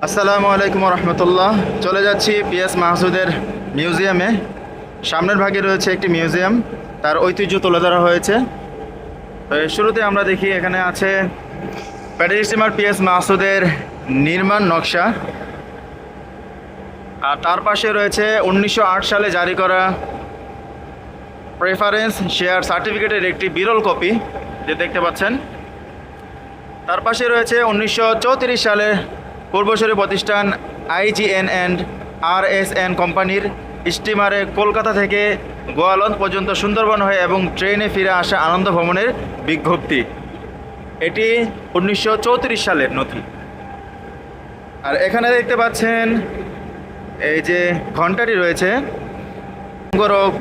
আসসালামু আলাইকুম রহমতুল্লাহ চলে যাচ্ছি পিএস মাহসুদের মিউজিয়ামে। সামনের ভাগে রয়েছে একটি মিউজিয়াম, তার ঐতিহ্য তুলে ধরা হয়েছে। শুরুতে আমরা দেখি, এখানে আছে প্যাডেল স্টিমার পিএস মাহসুদের নির্মাণ নকশা। আর তার পাশে রয়েছে উনিশশো আট সালে জারি করা প্রেফারেন্স শেয়ার সার্টিফিকেটের একটি বিরল কপি, যে দেখতে পাচ্ছেন। তার পাশে রয়েছে উনিশশো চৌত্রিশ সালে পূর্বসরী প্রতিষ্ঠান IGN and R S N কোম্পানির স্টিমারে কলকাতা থেকে গোয়ালন্দ পর্যন্ত সুন্দরবন হয়ে এবং ট্রেনে ফিরে আসা আনন্দ ভ্রমণের বিজ্ঞপ্তি। এটি উনিশশো চৌত্রিশ সালের নথি। আর এখানে দেখতে পাচ্ছেন এই যে ঘন্টাটি রয়েছে।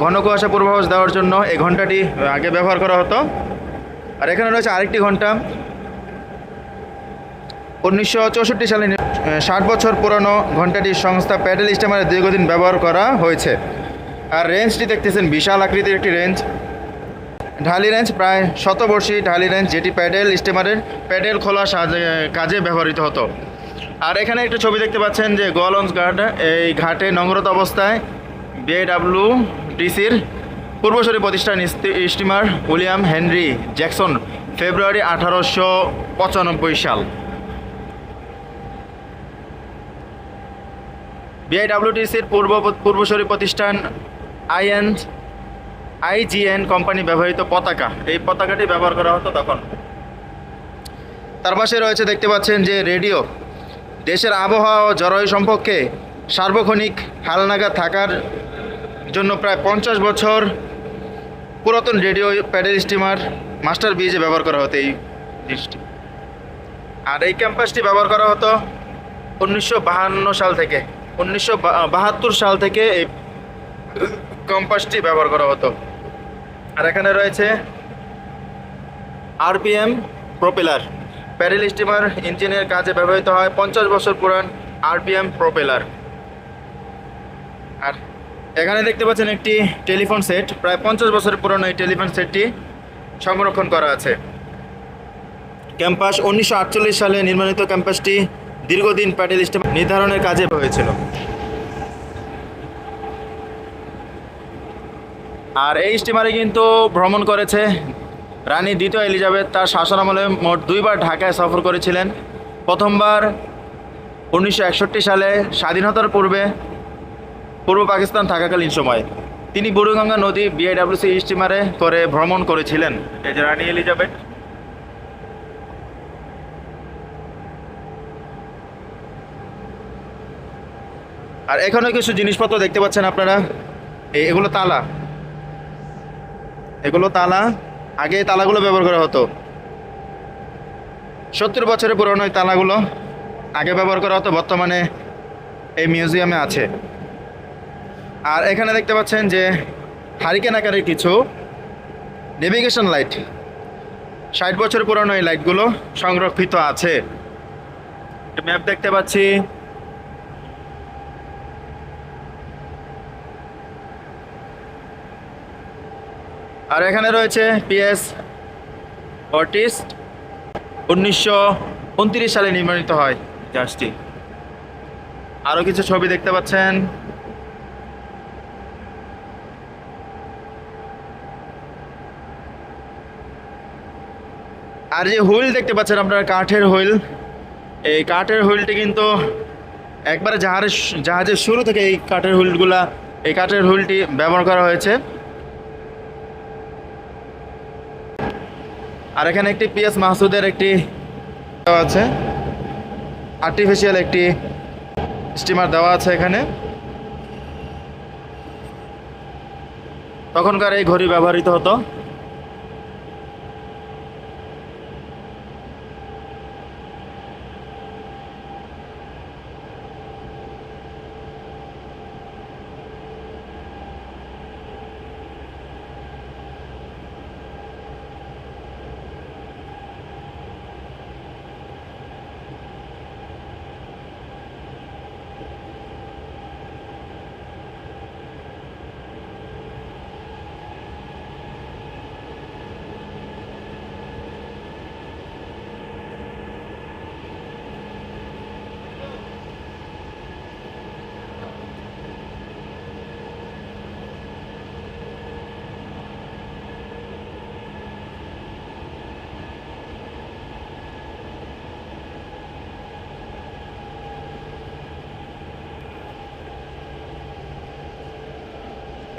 ঘন কুয়াশা পূর্বাভাস দেওয়ার জন্য এই ঘন্টাটি আগে ব্যবহার করা হতো। আর এখানে রয়েছে আরেকটি ঘণ্টা। উনিশশো চৌষট্টি সালে ষাট বছর পুরনো ঘন্টাটির সংস্থা প্যাডেল স্টিমারে দীর্ঘদিন ব্যবহার করা হয়েছে। আর রেঞ্জটি দেখতেছেন বিশাল আকৃতির একটি রেঞ্জ। ঢালি রেঞ্জ প্রায় শতবর্ষী ঢালি রেঞ্জ, যেটি প্যাডেল স্টিমারের প্যাডেল খোলা কাজে ব্যবহৃত হতো। আর এখানে একটা ছবি দেখতে পাচ্ছেন যে গোয়ালঞ্জ ঘাট, এই ঘাটে নগরত অবস্থায় বিএডাব্লিউ ডিসির পূর্বসরী প্রতিষ্ঠান steamer William Henry Jackson, February আঠারোশো পঁচানব্বই সাল। বিআইডাব্লিউটিসির পূর্ব পূর্বসরী প্রতিষ্ঠান আইএন আইজিএন কোম্পানি ব্যবহৃত পতাকা। এই পতাকাটি ব্যবহার করা হতো তখন। তার পাশে রয়েছে দেখতে পাচ্ছেন যে রেডিও। দেশের আবহাওয়া ও জলবায়ু সম্পর্কে সার্বক্ষণিক হালনাগাদ থাকার জন্য প্রায় পঞ্চাশ বছর পুরাতন রেডিও প্যাডেল স্টিমার মাস্টার ব্রিজে ব্যবহার করা হতো এই জিনিসটি। আর এই ক্যাম্পাসটি ব্যবহার করা হতো উনিশশো সাল থেকে। উনিশশো বাহাত্তর সাল থেকে এই কম্পাসটি ব্যবহার করা হতো। আর এখানে রয়েছে আরপিএম প্রোপেলার। প্যাডেল স্টিমার ইঞ্জিনের কাজে ব্যবহৃত হয় পঞ্চাশ বছর পুরান আরপিএম প্রোপেলার। আর এখানে দেখতে পাচ্ছেন একটি টেলিফোন সেট। প্রায় পঞ্চাশ বছর পুরনো এই টেলিফোন সেটটি সংরক্ষণ করা আছে। ক্যাম্পাস উনিশশো আটচল্লিশ সালে নির্মাণিত ক্যাম্পাসটি দীর্ঘদিন প্যাটেল স্টিমার নির্ধারণের কাজে হয়েছিল। আর এই স্টিমারে কিন্তু ভ্রমণ করেছে রানী দ্বিতীয় এলিজাবেথ। তার শাসনামলে মোট দুইবার ঢাকায় সফর করেছিলেন। প্রথমবার উনিশশো একষট্টি সালে স্বাধীনতার পূর্বে পূর্ব পাকিস্তান থাকাকালীন সময়। তিনি বুড়িগঙ্গা নদী বিআইডাব্লিউসি স্টিমারে করে ভ্রমণ করেছিলেন। এই যে রানী এলিজাবেথ। আর এখানে কিছু জিনিসপত্র দেখতে পাচ্ছেন আপনারা? এগুলো তালা। এগুলো তালা। আগে এই তালাগুলো ব্যবহার করা হতো। সত্তর বছরের পুরনো তালাগুলো আগে ব্যবহার করা হতো, বর্তমানে এই মিউজিয়ামে আছে। আর এখানে দেখতে পাচ্ছেন যে হারিকেন আকারের কিছু নেভিগেশন লাইট। ষাট বছর পুরনো এই লাইটগুলো সংরক্ষিত আছে। ম্যাপ দেখতে পাচ্ছি। আর এখানে রয়েছে পিএস অর্টিস, উনিশশো সালে নির্মাণিত হয় জাহাজটি আরও কিছু ছবি দেখতে পাচ্ছেন। আর যে হুইল দেখতে পাচ্ছেন আপনারা, কাঠের হুইল। এই কাঠের হুইলটি কিন্তু একবারে জাহাজের জাহাজের শুরু থেকে এই কাঠের হুইলগুলা, এই কাঠের হুইলটি ব্যবহার করা হয়েছে। আর এখানে একটি পিএস মাহসুদের একটি আছে। আর্টিফিশিয়াল একটি স্টিমার দেওয়া আছে এখানে। তখনকার এই ঘড়ি ব্যবহৃত হতো।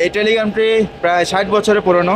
এই টেলিগ্রামটি প্রায় ষাট বছরের পুরনো।